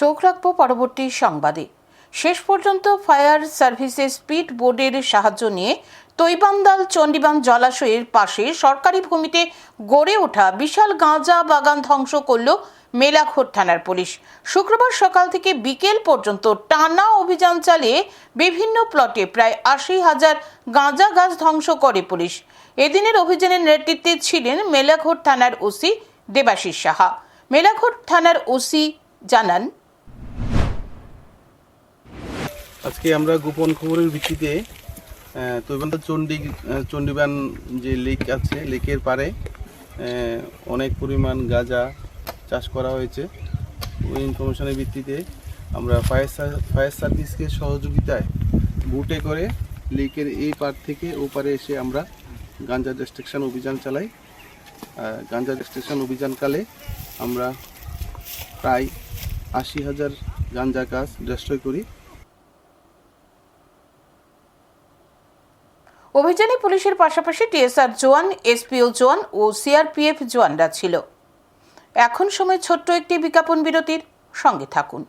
চোখ রাখব পরবর্তী সংবাদে। শেষ পর্যন্ত ফায়ার সার্ভিসেস স্পিড বোর্ডের সাহায্য নিয়ে তৈবান্দাল চণ্ডীবান জলাশয়ের পাশে সরকারি ভূমিতে গড়ে ওঠা বিশাল গাঁজা বাগান ধ্বংস করল মেলাঘোট থানার পুলিশ। শুক্রবার সকাল থেকে বিকেল পর্যন্ত টানা অভিযান চালিয়ে বিভিন্ন প্লটে প্রায় আশি হাজার গাঁজা গাছ ধ্বংস করে পুলিশ। এদিনের অভিযানের নেতৃত্বে ছিলেন মেলাঘোট থানার ওসি দেবাশিস সাহা। মেলাঘোট থানার ওসি জানান আজকে আমরা গোপন খবরের ভিত্তিতে তৈবান্দার চণ্ডী চণ্ডীবান যে লেক আছে, লেকের পারে অনেক পরিমাণ গাঁজা চাষ করা হয়েছে। ওই ইনফরমেশনের ভিত্তিতে আমরা ফায়ার ফায়ার সার্ভিসকে সহযোগিতায় বুটে করে লেকের এই পার থেকে ও পারে এসে আমরা গাঞ্জা ডিস্ট্রিকশন অভিযান চালাই। গাঞ্জা ডিস্ট্রিকশন অভিযানকালে আমরা প্রায় আশি হাজার গাঞ্জা গাছ ডিস্ট্রয় করি। অভিযানে পুলিশের পাশাপাশি টিএসআর জোয়ান এসপিও জোয়ান ও সিআরপিএফ জোয়ানরা ছিল। এখন সময় ছোট্ট একটি বিজ্ঞাপন বিরতির সঙ্গে থাকুন।